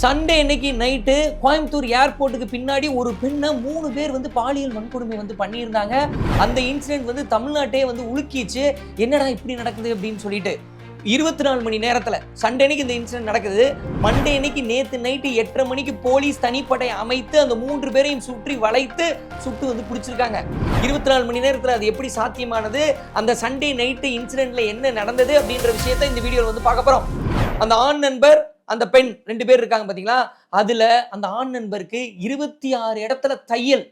Sunday இன்னைக்கு night Coimbatore ஏர்போர்ட்டுக்கு பின்னாடி ஒரு பெண்ணை மூணு பேர் வந்து பாலியல் வன்கொடுமை வந்து பண்ணியிருந்தாங்க. அந்த இன்சிடென்ட் வந்து தமிழ்நாட்டே வந்து உலுக்கிச்சு என்னடா இப்படி நடக்குது அப்படின்னு சொல்லிட்டு. இருபத்தி நாலு மணி நேரத்தில் சண்டே அன்னைக்கு இந்த இன்சிடென்ட் நடக்குது. மண்டே அன்னைக்கு நேற்று நைட்டு எட்டரை மணிக்கு போலீஸ் தனிப்படை அமைத்து அந்த மூன்று பேரையும் சுற்றி வளைத்து சுட்டு வந்து பிடிச்சிருக்காங்க. இருபத்தி நாலு மணி நேரத்தில் அது எப்படி சாத்தியமானது? அந்த சண்டே நைட்டு இன்சிடென்ட்ல என்ன நடந்தது அப்படின்ற விஷயத்த இந்த வீடியோவில் வந்து பார்க்க போகிறோம் அந்த ஆண் நண்பர் அந்த பெண் ரெண்டு பேர் இருக்காங்க பார்த்தீங்களா அதில் அந்த ஆண் நண்பருக்கு இருபத்தி ஆறு இடத்துல தையல்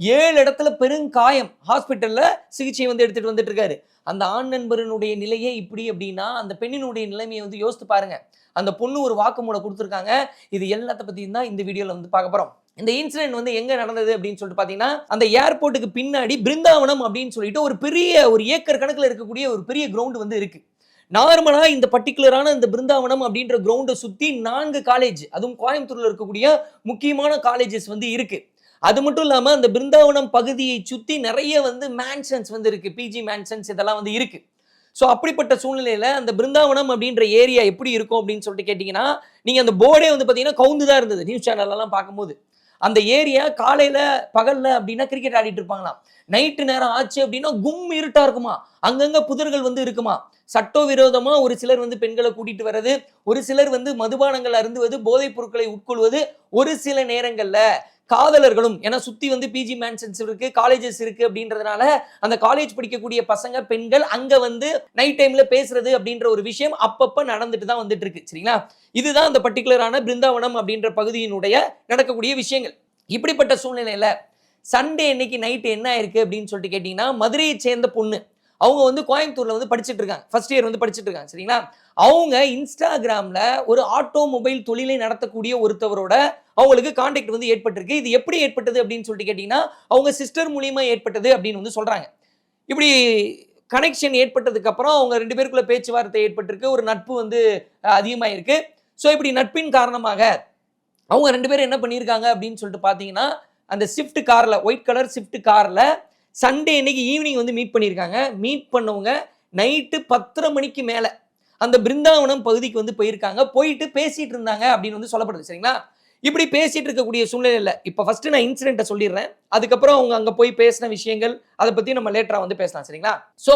ஏழு இடத்துல பெருங்காயம் ஹாஸ்பிட்டலில் சிகிச்சை வந்து எடுத்துகிட்டு வந்துட்டு இருக்காரு. அந்த ஆண் நண்பரனுடைய நிலையே இப்படி அப்படின்னா அந்த பெண்ணினுடைய நிலைமையை வந்து யோசித்து பாருங்க. அந்த பொண்ணு ஒரு வாக்குமூலம் கொடுத்துருக்காங்க. இது எல்லாத்த பற்றியும் தான் இந்த வீடியோவில் வந்து பார்க்க போகிறோம் இந்த இன்சிடென்ட் வந்து எங்கே நடந்தது அப்படின்னு சொல்லிட்டு பார்த்தீங்கன்னா அந்த ஏர்போர்ட்டுக்கு பின்னாடி பிருந்தாவனம் அப்படின்னு சொல்லிட்டு ஒரு பெரிய ஒரு ஏக்கர் கணக்கில் இருக்கக்கூடிய ஒரு பெரிய கிரவுண்டு வந்து இருக்குது நார்மலாக இந்த பர்டிகுலரான இந்த பிருந்தாவனம் அப்படின்ற கிரவுண்டை சுற்றி நான்கு காலேஜ் அதுவும் கோயம்புத்தூரில் இருக்கக்கூடிய முக்கியமான காலேஜஸ் வந்து இருக்குது அது மட்டும் இல்லாமல் அந்த பிருந்தாவனம் பகுதியை சுற்றி நிறைய வந்து மேன்ஷன்ஸ் வந்து இருக்குது பிஜி மேன்ஷன்ஸ் இதெல்லாம் வந்து இருக்குது ஸோ அப்படிப்பட்ட சூழ்நிலையில் அந்த பிருந்தாவனம் அப்படின்ற ஏரியா எப்படி இருக்கும் அப்படின்னு சொல்லிட்டு கேட்டிங்கன்னா நீங்கள் அந்த போர்டே வந்து பார்த்தீங்கன்னா கவுந்து தான் இருந்தது நியூஸ் சேனல்லாம் பார்க்கும்போது. அந்த ஏரியா காலையில பகல்ல அப்படின்னா கிரிக்கெட் ஆடிட்டு இருப்பாங்களாம். நைட்டு நேரம் ஆச்சு அப்படின்னா கும் இருட்டா இருக்குமா? அங்கங்க புதர்கள் வந்து இருக்குமா? சட்டவிரோதமா ஒரு சிலர் வந்து பெண்களை கூட்டிட்டு வர்றது ஒரு சிலர் வந்து மதுபானங்கள் அருந்துவது போதைப் பொருட்களை உட்கொள்வது ஒரு சில நேரங்கள்ல காதலர்களும் ஏன்னா சுத்தி வந்து பிஜி மேன்சன்ஸ் இருக்கு காலேஜஸ் இருக்கு அப்படின்றதுனால அந்த காலேஜ் படிக்கக்கூடிய பசங்க பெண்கள் அங்க வந்து நைட் டைம்ல பேசுறது அப்படின்ற ஒரு விஷயம் அப்பப்ப நடந்துட்டு தான் வந்துட்டு இருக்கு சரிங்களா? இதுதான் அந்த பர்டிகுலரான பிருந்தாவனம் அப்படின்ற பகுதியினுடைய நடக்கக்கூடிய விஷயங்கள். இப்படிப்பட்ட சூழ்நிலையில சண்டே இன்னைக்கு நைட்டு என்ன ஆயிருக்கு அப்படின்னு சொல்லிட்டு கேட்டிங்கன்னா மதுரையை சேர்ந்த பொண்ணு அவங்க வந்து கோயம்புத்தூரில் வந்து படிச்சுட்டு இருக்காங்க. ஃபர்ஸ்ட் இயர் வந்து படிச்சுட்டு இருக்காங்க சரிங்களா? அவங்க இன்ஸ்டாகிராமில் ஒரு ஆட்டோமொபைல் தொழிலை நடத்தக்கூடிய ஒருத்தவரோட அவங்களுக்கு கான்டாக்ட் வந்து ஏற்பட்டிருக்கு. இது எப்படி ஏற்பட்டது அப்படின்னு சொல்லிட்டு கேட்டிங்கன்னா அவங்க சிஸ்டர் மூலியமாக ஏற்பட்டது அப்படின்னு வந்து சொல்கிறாங்க இப்படி கனெக்ஷன் ஏற்பட்டதுக்கு அப்புறம் அவங்க ரெண்டு பேருக்குள்ள பேச்சுவார்த்தை ஏற்பட்டிருக்கு. ஒரு நட்பு வந்து அஹ், அதிகமாயிருக்கு. ஸோ இப்படி நட்பின் காரணமாக அவங்க ரெண்டு பேரும் என்ன பண்ணியிருக்காங்க அப்படின்னு சொல்லிட்டு பார்த்தீங்கன்னா அந்த ஸ்விஃப்ட் காரில் ஒயிட் கலர் ஸ்விஃப்ட் காரில் சண்டே அன்னைக்கு ஈவினிங் வந்து மீட் பண்ணியிருக்காங்க மீட் பண்ணவங்க நைட்டு பத்தரை மணிக்கு மேலே அந்த பிருந்தாவனம் பகுதிக்கு வந்து போயிருக்காங்க. போயிட்டு பேசிட்டு இருந்தாங்க அப்படின்னு வந்து சொல்லப்படுது சரிங்களா? இப்படி பேசிட்டு இருக்கக்கூடிய சூழ்நிலையில் இப்போ ஃபர்ஸ்ட் நான் இன்சிடென்ட்டை சொல்லிடுறேன். அதுக்கப்புறம் அவங்க அங்கே போய் பேசின விஷயங்கள் அதை பற்றி நம்ம லேட்டராக வந்து பேசலாம் சரிங்களா? ஸோ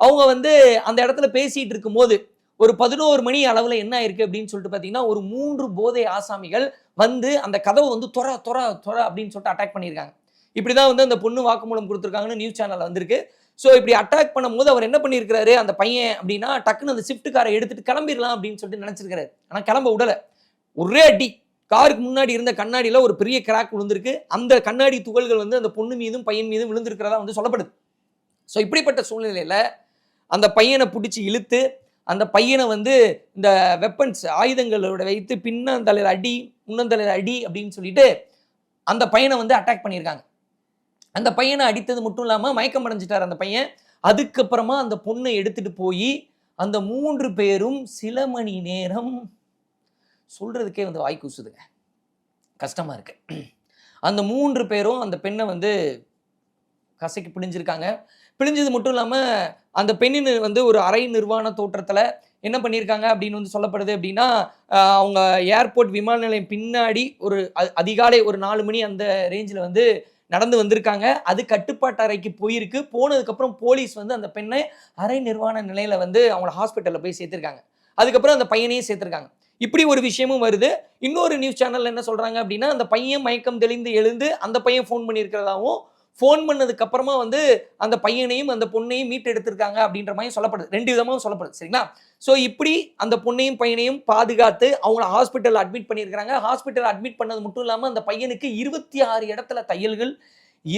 அவங்க வந்து அந்த இடத்துல பேசிட்டு இருக்கும்போது ஒரு பதினோரு மணி அளவில் என்ன ஆயிருக்கு அப்படின்னு சொல்லிட்டு பார்த்தீங்கன்னா ஒரு மூன்று போதை ஆசாமிகள் வந்து அந்த கதவை வந்து தொற தொற தொற அப்படின்னு சொல்லிட்டு அட்டாக் பண்ணியிருக்காங்க. இப்படி தான் வந்து அந்த பொண்ணு வாக்குமூலம் கொடுத்துருக்காங்கன்னு நியூஸ் சேனல் வந்திருக்கு. ஸோ இப்படி அட்டாக் பண்ணும்போது அவர் என்ன பண்ணியிருக்கிறாரு? அந்த பையன் அப்படின்னா டக்குன்னு அந்த ஷிஃப்ட் காரை எடுத்துட்டு கிளம்பிடலாம் அப்படின்னு சொல்லிட்டு நினச்சிருக்காரு ஆனால் கிளம்ப விடலை. ஒரே அடி. காருக்கு முன்னாடி இருந்த கண்ணாடியில் ஒரு பெரிய கிராக் விழுந்திருக்கு. அந்த கண்ணாடி துகள்கள் வந்து அந்த பொண்ணு மீதும் பையன் மீதும் விழுந்திருக்கிறதா வந்து சொல்லப்படுது. ஸோ இப்படிப்பட்ட சூழ்நிலையில் அந்த பையனை பிடிச்சி இழுத்து அந்த பையனை வந்து இந்த வெப்பன்ஸ் ஆயுதங்களோட வைத்து பின்னந்தலையில் அடி முன்னந்தலையில் அடி அப்படின்னு சொல்லிட்டு அந்த பையனை வந்து அட்டாக் பண்ணியிருக்காங்க. அந்த பையனை அடித்தது மட்டும் இல்லாமல் மயக்கம் அடைஞ்சிட்டார் அந்த பையன். அதுக்கப்புறமா அந்த பொண்ணை எடுத்துட்டு போய் அந்த மூன்று பேரும் சில மணி நேரம் சொல்கிறதுக்கே வந்து வாய் கூசுதுங்க. கஷ்டமா இருக்கு. அந்த மூன்று பேரும் அந்த பெண்ணை வந்து கசைக்கு பிழிஞ்சிருக்காங்க. பிழிஞ்சது மட்டும் இல்லாமல் அந்த பெண்ணின் வந்து ஒரு அரை நிர்வாண தோற்றத்தில் என்ன பண்ணியிருக்காங்க அப்படின்னு வந்து சொல்லப்படுது அப்படின்னா அவங்க ஏர்போர்ட் விமான நிலையம் பின்னாடி ஒரு அ- அதிகாலை ஒரு நாலு மணி அந்த ரேஞ்சில் வந்து நடந்து வந்திருக்காங்க. அது கட்டுப்பாட்டு அறைக்கு போயிருக்கு. போனதுக்கப்புறம் போலீஸ் வந்து அந்த பெண்ணை அரை நிர்வாண நிலையில் வந்து அவங்கள ஹாஸ்பிட்டலில் போய் சேர்த்துருக்காங்க. அதுக்கப்புறம் அந்த பையனையும் சேர்த்துருக்காங்க. இப்படி ஒரு விஷயமும் வருது. இன்னொரு நியூஸ் சேனல்ல என்ன சொல்றாங்க அப்படின்னா அந்த பையன் மயக்கம் தெளிந்து எழுந்து அந்த பையன் ஃபோன் பண்ணியிருக்கிறதாவும் ஃபோன் பண்ணதுக்கு அப்புறமா வந்து அந்த பையனையும் அந்த பொண்ணையும் மீட் எடுத்திருக்காங்க அப்படின்ற மாதிரி சொல்லப்படுது. ரெண்டு விதமாகவும் சொல்லப்படுது. சரிங்களா? ஸோ இப்படி அந்த பொண்ணையும் பையனையும் பாதுகாத்து அவங்கள ஹாஸ்பிட்டல் அட்மிட் பண்ணியிருக்கிறாங்க. ஹாஸ்பிட்டல் அட்மிட் பண்ணது மட்டும் இல்லாமல் அந்த பையனுக்கு இருபத்தி ஆறு இடத்துல தையல்கள்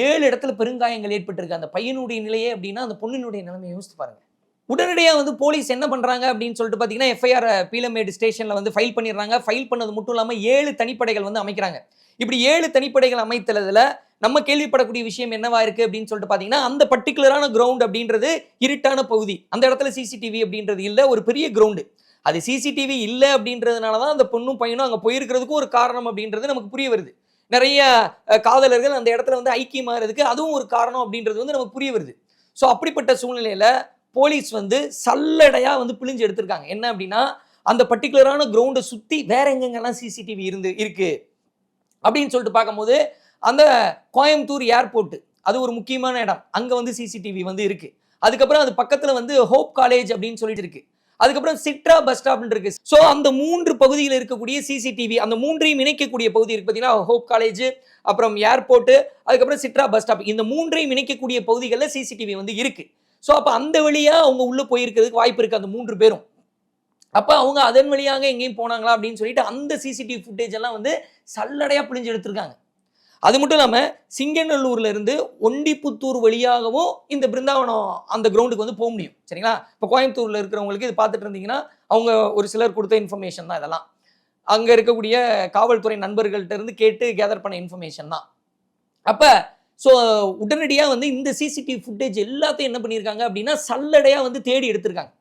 ஏழு இடத்துல பெருங்காயங்கள் ஏற்பட்டிருக்கு. அந்த பையனுடைய நிலையே அப்படின்னா அந்த பொண்ணினுடைய நிலைமையை யோசித்து பாருங்கள் உடனடியாக வந்து போலீஸ் என்ன பண்ணுறாங்க அப்படின்னு சொல்லிட்டு பார்த்தீங்கன்னா எஃப்ஐஆர் பீலமேடு ஸ்டேஷனில் வந்து ஃபைல் பண்ணிடுறாங்க. ஃபைல் பண்ணது மட்டும் இல்லாமல் ஏழு தனிப்படைகள் வந்து அமைக்கிறாங்க. இப்படி ஏழு தனிப்படைகள் அமைத்ததில் நம்ம கேள்விப்படக்கூடிய விஷயம் என்னவா இருக்கு அப்படின்னு சொல்லிட்டு பார்த்தீங்கன்னா அந்த பர்டிகுலரான கிரவுண்ட் அப்படின்றது இருட்டான பகுதி. அந்த இடத்துல சிசிடிவி அப்படின்றது இல்லை ஒரு பெரிய கிரவுண்டு அது சிசிடிவி இல்லை அப்படின்றதுனால தான் அந்த பொண்ணும் பையனும் அங்கே போயிருக்கிறதுக்கும் ஒரு காரணம் அப்படின்றது நமக்கு புரிய வருது. நிறைய காதலர்கள் அந்த இடத்துல வந்து ஐக்கியமாகிறதுக்கு அதுவும் ஒரு காரணம் அப்படின்றது வந்து நமக்கு புரிய வருது. ஸோ அப்படிப்பட்ட சூழ்நிலையில போலீஸ் வந்து சல்லடையா வந்து பிழிஞ்சு எடுத்திருக்காங்க. என்ன அப்படின்னா அந்த பர்டிகுலரான கிரவுண்டை சுற்றி வேற எங்கெங்கெல்லாம் சிசிடிவி இருந்து இருக்கு? அப்படின்னு சொல்லிட்டு பார்க்கும்போது அந்த கோயம்புத்தூர் ஏர்போர்ட் அது ஒரு முக்கியமான இடம். அங்கே வந்து சிசிடிவி வந்து இருக்கு. அதுக்கப்புறம் அது பக்கத்தில் வந்து ஹோப் காலேஜ் அப்படின்னு சொல்லிட்டு இருக்கு. அதுக்கப்புறம் சிட்ரா பஸ் ஸ்டாப்னு இருக்கு. ஸோ அந்த மூன்று பகுதியில் இருக்கக்கூடிய சிசிடிவி அந்த மூன்றையும் இணைக்கக்கூடிய பகுதி இருக்கு பார்த்தீங்கன்னா ஹோப் காலேஜ் அப்புறம் ஏர்போர்ட்டு அதுக்கப்புறம் சிட்ரா பஸ் ஸ்டாப். இந்த மூன்றையும் இணைக்கக்கூடிய பகுதிகளில் சிசிடிவி வந்து இருக்கு. ஸோ அப்போ அந்த வழியாக அவங்க உள்ளே போயிருக்கிறதுக்கு வாய்ப்பு இருக்கு அந்த மூன்று பேரும். அப்போ அவங்க அதன் வழியாக எங்கேயும் போனாங்களா அப்படின்னு சொல்லிட்டு அந்த சிசிடிவி ஃபுட்டேஜ் எல்லாம் வந்து சல்லடையாக பிழிஞ்சு எடுத்திருக்காங்க. அது மட்டும் இல்லாமல் சிங்கநல்லூர்ல இருந்து ஒண்டிப்புத்தூர் வழியாகவும் இந்த பிருந்தாவனம் அந்த கிரவுண்டுக்கு வந்து போக முடியும். சரிங்களா? இப்போ கோயம்புத்தூரில் இருக்கிறவங்களுக்கு இது பார்த்துட்டு இருந்தீங்கன்னா அவங்க ஒரு சிலர் கொடுத்த இன்ஃபர்மேஷன் தான் இதெல்லாம். அங்கே இருக்கக்கூடிய காவல்துறை நண்பர்கள்ட்ட இருந்து கேட்டு கேதர் பண்ண இன்ஃபர்மேஷன் தான். அப்போ ஸோ உடனடியாக வந்து இந்த சிசிடிவி ஃபுட்டேஜ் எல்லாத்தையும் என்ன பண்ணியிருக்காங்க அப்படின்னா சல்லடையாக வந்து தேடி எடுத்திருக்காங்க.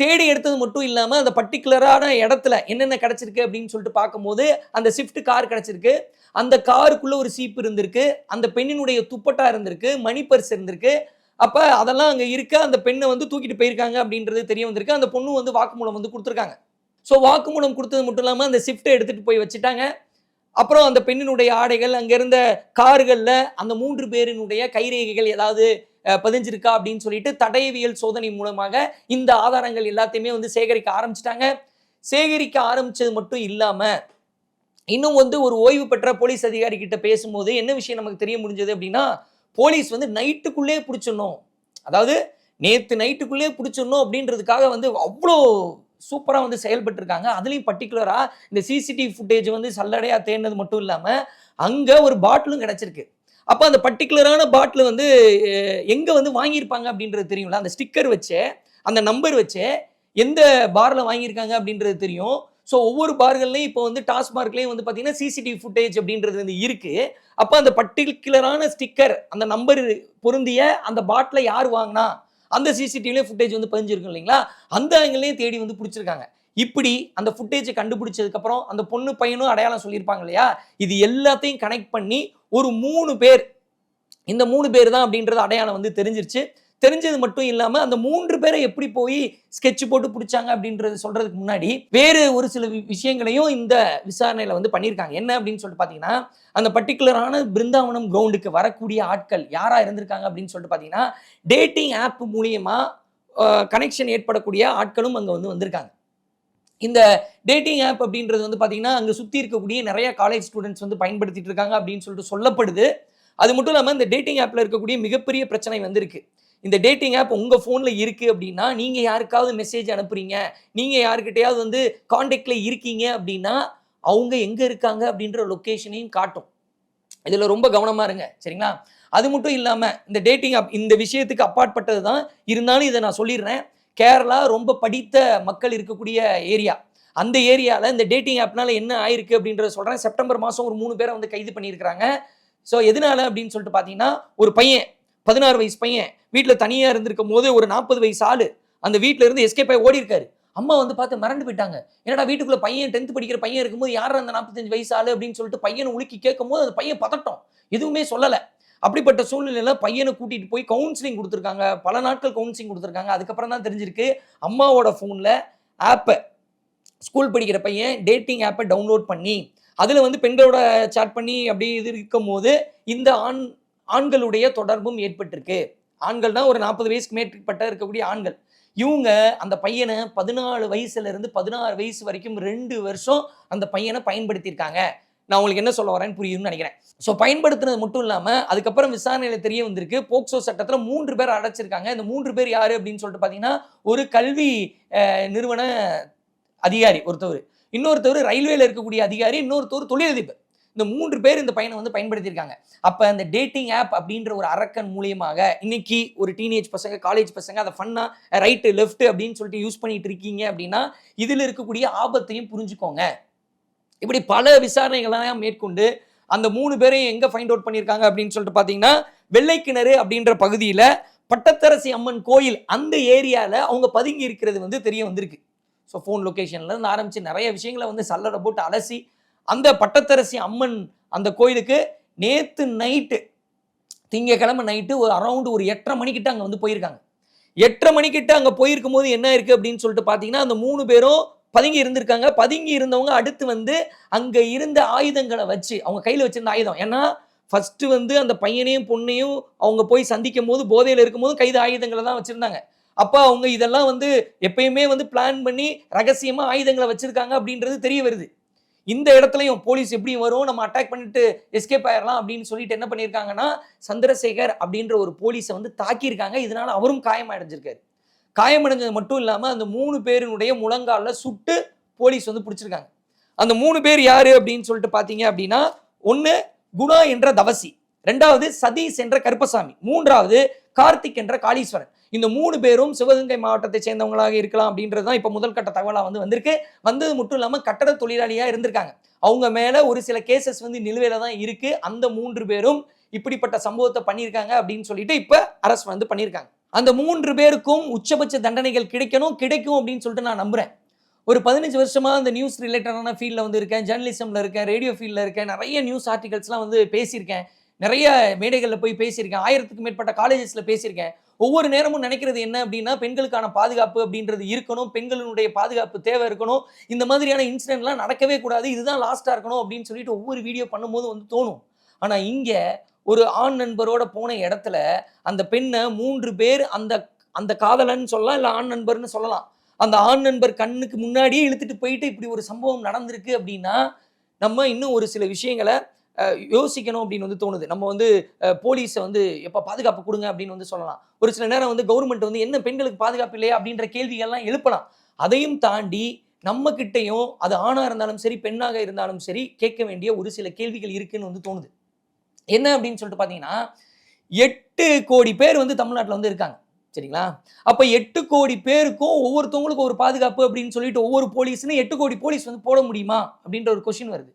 தேடி எடுத்தது மட்டும் இல்லாமல் அந்த பர்டிகுலரான இடத்துல என்னென்ன கிடச்சிருக்கு அப்படின்னு சொல்லிட்டு பார்க்கும்போது அந்த ஸ்விஃப்ட் கார் கிடச்சிருக்கு. அந்த காருக்குள்ளே ஒரு சீப்பு இருந்திருக்கு. அந்த பெண்ணினுடைய துப்பட்டா இருந்திருக்கு. மணி பர்ஸ் இருந்திருக்கு. அப்போ அதெல்லாம் அங்கே இருக்க அந்த பெண்ணை வந்து தூக்கிட்டு போயிருக்காங்க அப்படின்றது தெரிய வந்திருக்கு. அந்த பொண்ணு வந்து வாக்குமூலம் வந்து கொடுத்துருக்காங்க. ஸோ வாக்குமூலம் கொடுத்தது மட்டும் இல்லாமல் அந்த ஷிஃப்ட்டை எடுத்துட்டு போய் வச்சுட்டாங்க. அப்புறம் அந்த பெண்ணினுடைய ஆடைகள் அங்கே இருந்த கார்களில் அந்த மூன்று பேரினுடைய கைரேகைகள் ஏதாவது பதிஞ்சிருக்கா அப்படின்னு சொல்லிட்டு தடயவியல் சோதனை மூலமாக இந்த ஆதாரங்கள் எல்லாத்தையுமே வந்து சேகரிக்க ஆரம்பிச்சிட்டாங்க. சேகரிக்க ஆரம்பிச்சது மட்டும் இல்லாம இன்னும் வந்து ஒரு ஓய்வு பெற்ற போலீஸ் அதிகாரி கிட்ட பேசும்போது என்ன விஷயம் நமக்கு தெரிய முடிஞ்சது அப்படின்னா போலீஸ் வந்து நைட்டுக்குள்ளே பிடிச்சிடணும். அதாவது நேற்று நைட்டுக்குள்ளே பிடிச்சிடணும் அப்படின்றதுக்காக வந்து அவ்வளோ சூப்பராக வந்து செயல்பட்டுருக்காங்க. அதுலேயும் பர்டிகுலராக இந்த சிசிடிவி ஃபுட்டேஜ் வந்து சல்லடையாக தேடினது மட்டும் இல்லாமல் அங்கே ஒரு பாட்டிலும் கிடச்சிருக்கு. அப்போ அந்த பர்டிகுலரான பாட்டில் வந்து எங்கே வந்து வாங்கியிருப்பாங்க அப்படின்றது தெரியும்ல? அந்த ஸ்டிக்கர் வச்சு அந்த நம்பர் வச்சு எந்த பாரில் வாங்கியிருக்காங்க அப்படின்றது தெரியும். ஸோ ஒவ்வொரு பார்கள்லையும் இப்போ வந்து டாஸ்மார்க்லேயும் வந்து பார்த்தீங்கன்னா சிசிடிவி ஃபுட்டேஜ் அப்படின்றது வந்து இருக்குது அப்போ அந்த பர்டிகுலரான ஸ்டிக்கர் அந்த நம்பர் பொருந்திய அந்த பாட்டில் யார் வாங்கினா அந்த சிசிடிவிலேயே ஃபுட்டேஜ் வந்து பதிஞ்சிருக்கும் இல்லைங்களா? அந்த ஆங்கிலையும் தேடி வந்து பிடிச்சிருக்காங்க. இப்படி அந்த ஃபுட்டேஜை கண்டுபிடிச்சதுக்கப்புறம் அந்த பொண்ணு பையனும் அடையாளம் சொல்லியிருப்பாங்க இல்லையா? இது எல்லாத்தையும் கனெக்ட் பண்ணி ஒரு மூணு பேர். இந்த மூணு பேர் தான் அப்படின்றது அடையாளம் வந்து தெரிஞ்சிருச்சு. தெரிஞ்சது மட்டும் இல்லாமல் அந்த மூன்று பேரை எப்படி போய் ஸ்கெட்ச் போட்டு பிடிச்சாங்க அப்படின்றது சொல்றதுக்கு முன்னாடி வேறு ஒரு சில வி- விஷயங்களையும் இந்த விசாரணையில் வந்து பண்ணியிருக்காங்க. என்ன அப்படின்னு சொல்லிட்டு பார்த்தீங்கன்னா அந்த பர்டிகுலரான பிருந்தாவனம் கிரவுண்டுக்கு வரக்கூடிய ஆட்கள் யாராக இருந்திருக்காங்க அப்படின்னு சொல்லிட்டு பார்த்தீங்கன்னா டேட்டிங் ஆப் மூலியமாக கனெக்ஷன் ஏற்படக்கூடிய ஆட்களும் அங்கே வந்து வந்திருக்காங்க. இந்த டேட்டிங் ஆப் அப்படின்றது வந்து பார்த்தீங்கன்னா அங்கே சுற்றி இருக்கக்கூடிய நிறைய காலேஜ் ஸ்டூடெண்ட்ஸ் வந்து பயன்படுத்திட்டு இருக்காங்க அப்படின்னு சொல்லிட்டு சொல்லப்படுது. அது மட்டும் இல்லாமல் இந்த டேட்டிங் ஆப்பில் இருக்கக்கூடிய மிகப்பெரிய பிரச்சனை வந்திருக்கு. இந்த டேட்டிங் ஆப் உங்கள் ஃபோனில் இருக்குது அப்படின்னா நீங்கள் யாருக்காவது மெசேஜ் அனுப்புறீங்க. நீங்கள் யாருக்கிட்டையாவது வந்து காண்டாக்டில் இருக்கீங்க அப்படின்னா அவங்க எங்கே இருக்காங்க அப்படின்ற லொக்கேஷனையும் காட்டும். இதில் ரொம்ப கவனமாக இருங்க சரிங்களா? அது மட்டும் இல்லாமல் இந்த டேட்டிங் ஆப் இந்த விஷயத்துக்கு அப்பாற்பட்டது தான் இருந்தாலும் இதை நான் சொல்லிடுறேன். கேரளா ரொம்ப படித்த மக்கள் இருக்கக்கூடிய ஏரியா. அந்த ஏரியாவில் இந்த டேட்டிங் ஆப்னால என்ன ஆயிருக்கு அப்படின்றத சொல்கிறேன் செப்டம்பர் மாதம் ஒரு மூணு பேரை வந்து கைது பண்ணியிருக்கிறாங்க. ஸோ எதனால அப்படின்னு சொல்லிட்டு பார்த்தீங்கன்னா ஒரு பையன் பதினாறு வயசு பையன் வீட்டில் தனியாக இருந்திருக்கும் போது ஒரு நாற்பது வயசு ஆளு அந்த வீட்டில் இருந்து எஸ்கேப் ஆகி ஓடி இருக்காரு அம்மா வந்து பார்த்து மறந்து போயிட்டாங்க. என்னடா வீட்டுக்குள்ள பையன் டென்த் படிக்கிற பையன் இருக்கும்போது யார் அந்த நாற்பத்தஞ்சு வயசு ஆளு அப்படின்னு சொல்லிட்டு பையனை உலுக்கி கேட்கும் போது அந்த பையன் பதட்டம். எதுவுமே சொல்லலை. அப்படிப்பட்ட சூழ்நிலையில் பையனை கூட்டிகிட்டு போய் கவுன்சிலிங் கொடுத்துருக்காங்க. பல நாட்கள் கவுன்சிலிங் கொடுத்துருக்காங்க. அதுக்கப்புறம் தான் தெரிஞ்சிருக்கு அம்மாவோட ஃபோனில் ஆப்பை ஸ்கூல் படிக்கிற பையன் டேட்டிங் ஆப்பை டவுன்லோட் பண்ணி அதில் வந்து பெண்களோட சாட் பண்ணி அப்படி இது இருக்கும் போது இந்த ஆண் ஆண்களுடைய தொடர்பும் ஏற்பட்டிருக்கு. ஆண்கள்னா ஒரு நாற்பது வயசுக்கு மேற்பட்ட இருக்கக்கூடிய ஆண்கள். இவங்க அந்த பையனை பதினாலு வயசுலேருந்து பதினாறு வயசு வரைக்கும் ரெண்டு வருஷம் அந்த பையனை பயன்படுத்தியிருக்காங்க. நான் உங்களுக்கு என்ன சொல்ல வரேன்னு புரியுதுன்னு நினைக்கிறேன். ஸோ பயன்படுத்தினது மட்டும் இல்லாமல் அதுக்கப்புறம் விசாரணையில் தெரிய வந்திருக்கு போக்சோ சட்டத்தில் மூன்று பேர் அடைச்சிருக்காங்க. இந்த மூன்று பேர் யார் அப்படின்னு சொல்லிட்டு பார்த்தீங்கன்னா ஒரு கல்வி நிறுவன அதிகாரி ஒருத்தவர். இன்னொருத்தவர் ரயில்வேல இருக்கக்கூடிய அதிகாரி இன்னொருத்தவர் தொழிலதிபர். இந்த மூன்று பேர் இந்த பையனை வந்து பயன்படுத்தியிருக்காங்க. அப்போ அந்த டேட்டிங் ஆப் அப்படின்ற ஒரு அரக்கன் மூலியமாக இன்னைக்கு ஒரு டீனேஜ் பசங்க காலேஜ் பசங்க அதை ஃபன்னாக ரைட்டு லெஃப்ட் அப்படின்னு சொல்லிட்டு யூஸ் பண்ணிட்டு இருக்கீங்க அப்படின்னா இதில் இருக்கக்கூடிய ஆபத்தையும் புரிஞ்சுக்கோங்க. இப்படி பல விசாரணைகள்லாம் மேற்கொண்டு அந்த மூணு பேரையும் எங்க ஃபைண்ட் அவுட் பண்ணியிருக்காங்க அப்படின்னு சொல்லிட்டு பார்த்தீங்கன்னா வெள்ளைக்கிணறு அப்படின்ற பகுதியில் பட்டத்தரசி அம்மன் கோயில் அந்த ஏரியாவில் அவங்க பதுங்கி இருக்கிறது வந்து தெரிய வந்திருக்கு. ஸோ ஃபோன் லொக்கேஷன்ல இருந்து ஆரம்பிச்சு நிறைய விஷயங்களை வந்து சல்லடை போட்டு அலசி அந்த பட்டத்தரசி அம்மன் அந்த கோயிலுக்கு நேத்து நைட்டு திங்கக்கிழமை நைட்டு ஒரு அரௌண்டு ஒரு எட்டரை மணிக்கிட்ட அங்கே வந்து போயிருக்காங்க. எட்டரை மணிக்கிட்ட அங்கே போயிருக்கும் போது என்ன இருக்கு அப்படின்னு சொல்லிட்டு பார்த்தீங்கன்னா அந்த மூணு பேரும் பதுங்கி இருந்திருக்காங்க. பதுங்கி இருந்தவங்க அடுத்து வந்து அங்கே இருந்த ஆயுதங்களை வச்சு அவங்க கையில் வச்சிருந்த ஆயுதம். ஏன்னா ஃபஸ்ட்டு வந்து அந்த பையனையும் பொண்ணையும் அவங்க போய் சந்திக்கும் போது போதையில் இருக்கும்போது கைது ஆயுதங்களை தான் வச்சுருந்தாங்க. அப்போ அவங்க இதெல்லாம் வந்து எப்பயுமே வந்து பிளான் பண்ணி ரகசியமாக ஆயுதங்களை வச்சுருக்காங்க அப்படின்றது தெரிய வருது. இந்த இடத்துலையும் போலீஸ் எப்படி வரும் நம்ம அட்டாக் பண்ணிட்டு எஸ்கேப் ஆயிடலாம் அப்படின்னு சொல்லிட்டு என்ன பண்ணியிருக்காங்கன்னா சந்திரசேகர் அப்படின்ற ஒரு போலீஸை வந்து தாக்கியிருக்காங்க. இதனால அவரும் காயமடைஞ்சிருக்காரு. காயமடைஞ்சது மட்டும் இல்லாமல் அந்த மூணு பேரினுடைய முழங்காலில் சுட்டு போலீஸ் வந்து பிடிச்சிருக்காங்க. அந்த மூணு பேர் யாரு அப்படின்னு சொல்லிட்டு பார்த்தீங்க அப்படின்னா ஒன்று குணா என்ற தவசி ரெண்டாவது சதீஷ் என்ற கருப்பசாமி மூன்றாவது கார்த்திக் என்ற காளீஸ்வரன். இந்த மூணு பேரும் சிவகங்கை மாவட்டத்தை சேர்ந்தவங்களாக இருக்கலாம் அப்படின்றது தான் இப்போ முதல் கட்ட தகவலாக வந்து வந்திருக்கு. வந்தது மட்டும் இல்லாமல் கட்டட தொழிலாளியாக இருந்திருக்காங்க. அவங்க மேலே ஒரு சில கேசஸ் வந்து நிலுவையில் தான் இருக்குது அந்த மூன்று பேரும் இப்படிப்பட்ட சம்பவத்தை பண்ணியிருக்காங்க அப்படின்னு சொல்லிட்டு இப்போ அரசு வந்து பண்ணியிருக்காங்க. அந்த மூன்று பேருக்கும் உச்சபட்ச தண்டனைகள் கிடைக்கணும் கிடைக்கும் அப்படின்னு சொல்லிட்டு நான் நம்புகிறேன் ஒரு பதினஞ்சு வருஷமாக அந்த நியூஸ் ரிலேட்டடான ஃபீல்டில் வந்து இருக்கேன் ஜேர்னலிசமில் இருக்கேன் ரேடியோ ஃபீல்டில் இருக்கேன் நிறைய நியூஸ் ஆர்டிகல்ஸ்லாம் வந்து பேசியிருக்கேன். நிறைய மேடைகளில் போய் பேசியிருக்கேன் ஆயிரத்துக்கு மேற்பட்ட காலேஜஸில் பேசியிருக்கேன். ஒவ்வொரு நேரமும் நினைக்கிறது என்ன அப்படின்னா பெண்களுக்கான பாதுகாப்பு அப்படின்றது இருக்கணும் பெண்களினுடைய பாதுகாப்பு தேவை இருக்கணும். இந்த மாதிரியான இன்சிடென்ட்லாம் நடக்கவே கூடாது இதுதான் லாஸ்ட்டாக இருக்கணும் அப்படின்னு சொல்லிட்டு ஒவ்வொரு வீடியோ பண்ணும்போது வந்து தோணும். ஆனால் இங்கே ஒரு ஆண் நண்பரோட போன இடத்துல அந்த பெண்ணை மூன்று பேர் அந்த அந்த காதலன் சொல்லலாம் இல்லை ஆண் நண்பர்னு சொல்லலாம். அந்த ஆண் நண்பர் கண்ணுக்கு முன்னாடியே இழுத்துட்டு போயிட்டு இப்படி ஒரு சம்பவம் நடந்திருக்கு அப்படின்னா நம்ம இன்னும் ஒரு சில விஷயங்களை யோசிக்கணும் அப்படின்னு வந்து தோணுது. நம்ம வந்து போலீஸை வந்து எப்போ பாதுகாப்பு கொடுங்க அப்படின்னு வந்து சொல்லலாம். ஒரு சில நேரம் வந்து கவர்மெண்ட் வந்து என்ன பெண்களுக்கு பாதுகாப்பு இல்லையா அப்படின்ற கேள்விகள்லாம் எழுப்பலாம். அதையும் தாண்டி நம்ம அது ஆணாக இருந்தாலும் சரி பெண்ணாக இருந்தாலும் சரி கேட்க வேண்டிய ஒரு சில கேள்விகள் இருக்குன்னு வந்து தோணுது. என்ன அப்படின்னு சொல்லிட்டு பார்த்தீங்கன்னா எட்டு கோடி பேர் வந்து தமிழ்நாட்டில் வந்து இருக்காங்க. சரிங்களா? அப்போ எட்டு கோடி பேருக்கும் ஒவ்வொருத்தவங்களுக்கும் ஒரு பாதுகாப்பு அப்படின்னு சொல்லிட்டு ஒவ்வொரு போலீஸ்னு எட்டு கோடி போலீஸ் வந்து போட முடியுமா? அப்படின்ற ஒரு கொஷின் வருது.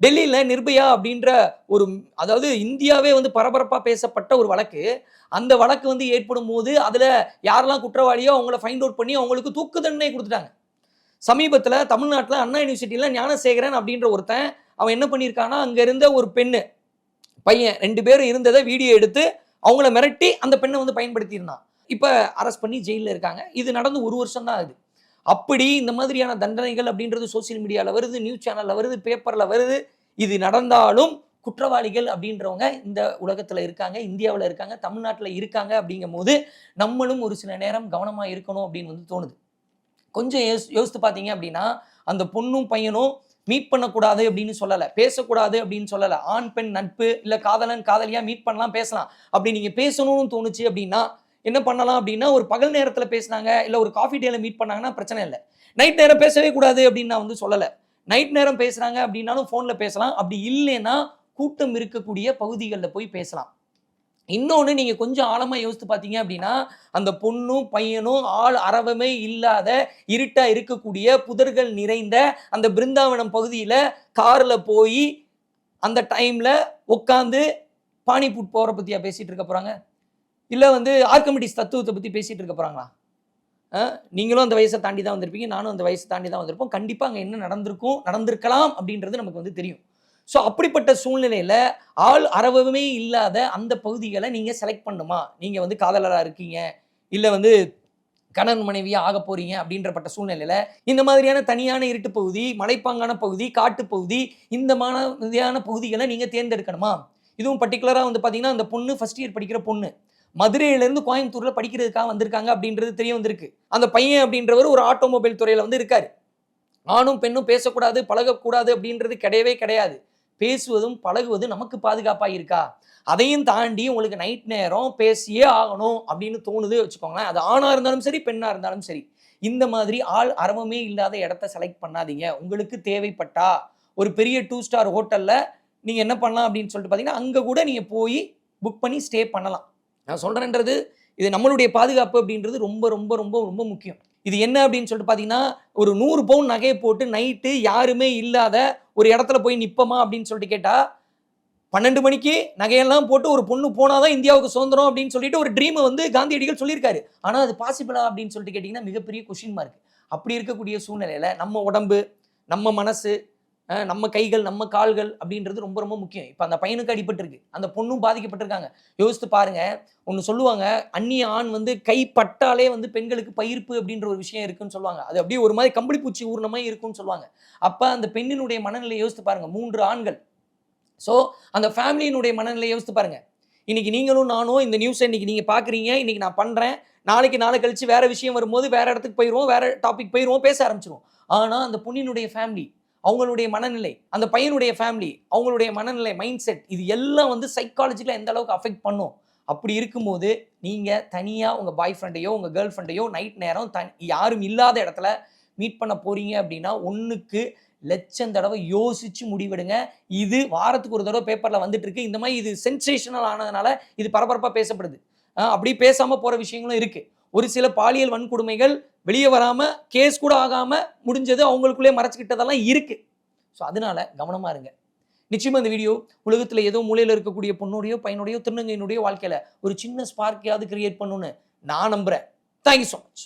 டெல்லியில் நிர்பயா அப்படின்ற ஒரு அதாவது இந்தியாவே வந்து பரபரப்பாக பேசப்பட்ட ஒரு வழக்கு. அந்த வழக்கு வந்து ஏற்படும் போது அதில் யாரெல்லாம் குற்றவாளியோ அவங்கள ஃபைண்ட் அவுட் பண்ணி அவங்களுக்கு தூக்கு தண்டனை கொடுத்துட்டாங்க. சமீபத்தில் தமிழ்நாட்டில் அண்ணா யூனிவர்சிட்டியில் ஞானசேகரன் அப்படின்ற ஒருத்தன் அவன் என்ன பண்ணியிருக்கான்னா அங்கே இருந்த ஒரு பெண்ணு பையன் ரெண்டு பேரும் இருந்ததை வீடியோ எடுத்து அவங்கள மிரட்டி அந்த பெண்ணை வந்து பயன்படுத்தியிருந்தான். இப்போ அரெஸ்ட் பண்ணி ஜெயிலில் இருக்காங்க. இது நடந்து ஒரு வருஷம் தான் ஆகுது. அப்படி இந்த மாதிரியான தண்டனைகள் அப்படின்றது சோஷியல் மீடியாவில் வருது நியூஸ் சேனலில் வருது பேப்பரில் வருது. இது நடந்தாலும் குற்றவாளிகள் அப்படின்றவங்க இந்த உலகத்தில் இருக்காங்க இந்தியாவில் இருக்காங்க தமிழ்நாட்டில் இருக்காங்க அப்படிங்கும் போது நம்மளும் ஒரு சில நேரம் கவனமாக இருக்கணும் அப்படின்னு வந்து தோணுது. கொஞ்சம் யோசி யோசித்து பார்த்தீங்க அப்படின்னா அந்த பொண்ணும் பையனும் மீட் பண்ணக்கூடாது அப்படின்னு சொல்லலை. பேசக்கூடாது அப்படின்னு சொல்லலை. ஆண் பெண் நட்பு இல்லை காதலன் காதலியாக மீட் பண்ணலாம் பேசலாம். அப்படி நீங்கள் பேசணும்னு தோணுச்சு அப்படின்னா என்ன பண்ணலாம் அப்படின்னா ஒரு பகல் நேரத்தில் பேசினாங்க இல்லை ஒரு காஃபி டேல மீட் பண்ணாங்கன்னா பிரச்சனை இல்லை. நைட் நேரம் பேசவே கூடாது அப்படின்னு நான் வந்து சொல்லலை. நைட் நேரம் பேசுகிறாங்க அப்படின்னாலும் ஃபோனில் பேசலாம். அப்படி இல்லைன்னா கூட்டம் இருக்கக்கூடிய பகுதிகளில் போய் பேசலாம். இன்னொன்று நீங்கள் கொஞ்சம் ஆழமாக யோசித்து பார்த்தீங்க அப்படின்னா அந்த பொண்ணும் பையனும் ஆள் அறவமே இல்லாத இருட்டாக இருக்கக்கூடிய புதர்கள் நிறைந்த அந்த பிருந்தாவனம் பகுதியில் காரில் போய் அந்த டைமில் உட்காந்து பானிபூட் போகிற பற்றியா பேசிகிட்டு இருக்க போகிறாங்க இல்லை வந்து ஆர்கமிட்டிஸ் தத்துவத்தை பற்றி பேசிகிட்டு இருக்க போகிறாங்களா நீங்களும் அந்த வயசை தாண்டி தான் வந்திருப்பீங்க நானும் அந்த வயசை தாண்டி தான் வந்திருப்போம். கண்டிப்பாக அங்கே என்ன நடந்திருக்கும் நடந்திருக்கலாம் அப்படின்றது நமக்கு வந்து தெரியும். ஸோ அப்படிப்பட்ட சூழ்நிலையில் ஆள் அறவமே இல்லாத அந்த பகுதிகளை நீங்கள் செலக்ட் பண்ணுமா? நீங்கள் வந்து காதலராக இருக்கீங்க இல்லை வந்து கணவன் மனைவியாக ஆக போறீங்க அப்படின்றப்பட்ட சூழ்நிலையில் இந்த மாதிரியான தனியான இருட்டு பகுதி மலைப்பாங்கான பகுதி காட்டு பகுதி இந்த மாதிரியான பகுதிகளை நீங்கள் தேர்ந்தெடுக்கணுமா? இதுவும் பர்டிகுலராக வந்து பார்த்தீங்கன்னா அந்த பொண்ணு ஃபஸ்ட் இயர் படிக்கிற பொண்ணு. மதுரையிலேருந்து கோயம்புத்தூரில் படிக்கிறதுக்காக வந்திருக்காங்க அப்படின்றது தெரிய வந்திருக்கு. அந்த பையன் அப்படின்றவர் ஒரு ஆட்டோமொபைல் துறையில் வந்து இருக்கார். ஆணும் பெண்ணும் பேசக்கூடாது பழகக்கூடாது அப்படின்றது கிடையவே கிடையாது. பேசுவதும் பழகுவதும் நமக்கு பாதுகாப்பாக இருக்கா? அதையும் தாண்டி உங்களுக்கு நைட் நேரம் பேசியே ஆகணும் அப்படின்னு தோணுது வச்சுக்கோங்களேன். அது ஆணாக இருந்தாலும் சரி பெண்ணாக இருந்தாலும் சரி. இந்த மாதிரி ஆள் அரவமே இல்லாத இடத்த செலக்ட் பண்ணாதீங்க. உங்களுக்கு தேவைப்பட்டா ஒரு பெரிய டூ ஸ்டார் ஹோட்டலில் நீங்கள் என்ன பண்ணலாம் அப்படின்னு சொல்லிட்டு பார்த்தீங்கன்னா அங்கே கூட நீங்கள் போய் புக் பண்ணி ஸ்டே பண்ணலாம். நான் சொல்கிறேன்றது இது நம்மளுடைய பாதுகாப்பு அப்படின்றது ரொம்ப ரொம்ப ரொம்ப ரொம்ப முக்கியம். இது என்ன அப்படின்னு சொல்லிட்டு பார்த்தீங்கன்னா ஒரு நூறு பவுன் நகையை போட்டு நைட்டு யாருமே இல்லாத ஒரு இடத்துல போய் நிற்போமா அப்படின்னு சொல்லிட்டு கேட்டால் பன்னெண்டு மணிக்கு நகையெல்லாம் போட்டு ஒரு பொண்ணு போனாதான் இந்தியாவுக்கு சுதந்திரம் அப்படின்னு சொல்லிட்டு ஒரு ட்ரீமை வந்து காந்தியடிகள் சொல்லியிருக்காரு. ஆனால் அது பாசிபிளா அப்படின்னு சொல்லிட்டு கேட்டிங்கன்னா மிகப்பெரிய கொஷின் மார்க் அப்படி இருக்கக்கூடிய சூழ்நிலையில் நம்ம உடம்பு நம்ம மனசு நம்ம கைகள் நம்ம கால்கள் அப்படின்றது ரொம்ப ரொம்ப முக்கியம். இப்போ அந்த பையனுக்கு அடிபட்டிருக்கு. அந்த பொண்ணும் பாதிக்கப்பட்டிருக்காங்க. யோசித்து பாருங்க. ஒன்று சொல்லுவாங்க அந்நிய ஆண் வந்து கை பட்டாலே வந்து பெண்களுக்கு பயிர்ப்பு அப்படின்ற ஒரு விஷயம் இருக்குன்னு சொல்லுவாங்க. அது அப்படியே ஒரு மாதிரி கம்பளி பூச்சி ஊர்ணமாக இருக்குன்னு இருக்கும்னு சொல்லுவாங்க. அப்போ அந்த பெண்ணினுடைய மனநிலையை யோசித்து பாருங்க. மூன்று ஆண்கள். ஸோ அந்த ஃபேமிலியினுடைய மனநிலையை யோசித்து பாருங்க. இன்னைக்கு நீங்களும் நானும் இந்த நியூஸை இன்னைக்கு நீங்கள் பார்க்குறீங்க இன்னைக்கு நான் பண்ணுறேன் நாளைக்கு நாளை கழிச்சு வேற விஷயம் வரும்போது வேற இடத்துக்கு போயிடுவோம் வேற டாபிக் போயிடுவோம் பேச ஆரம்பிச்சிருவோம். ஆனால் அந்த பொண்ணினுடைய ஃபேமிலி அவங்களுடைய மனநிலை அந்த பையனுடைய ஃபேமிலி அவங்களுடைய மனநிலை மைண்ட் செட் இது எல்லாம் வந்து சைக்காலஜிக்கலாக எந்த அளவுக்கு அஃபெக்ட் பண்ணும்? அப்படி இருக்கும்போது நீங்கள் தனியாக உங்கள் பாய் ஃப்ரெண்டையோ உங்கள் கேர்ள் ஃப்ரெண்டையோ நைட் நேரம் தன் யாரும் இல்லாத இடத்துல மீட் பண்ண போகிறீங்க அப்படின்னா ஒன்றுக்கு லட்சம் தடவை யோசிச்சு முடிவெடுங்க. இது வாரத்துக்கு ஒரு தடவை பேப்பரில் வந்துட்டு இந்த மாதிரி இது சென்சேஷனல் ஆனதுனால இது பரபரப்பாக பேசப்படுது. அப்படி பேசாமல் போகிற விஷயங்களும் இருக்குது ஒரு சில பாலியல் வன்கொடுமைகள் வெளியே வராமல் கேஸ் கூட ஆகாமல் முடிஞ்சது அவங்களுக்குள்ளே மறைச்சிக்கிட்டதெல்லாம் இருக்குது ஸோ அதனால கவனமாக இருங்க. நிச்சயமாக இந்த வீடியோ உலகத்தில் ஏதோ மூலையில் இருக்கக்கூடிய பொண்ணுடையோ பையனுடையோ திருநங்கையினுடைய வாழ்க்கையில் ஒரு சின்ன ஸ்பார்க்கையாவது கிரியேட் பண்ணுன்னு நான் நம்புகிறேன் தேங்க்யூ ஸோ மச்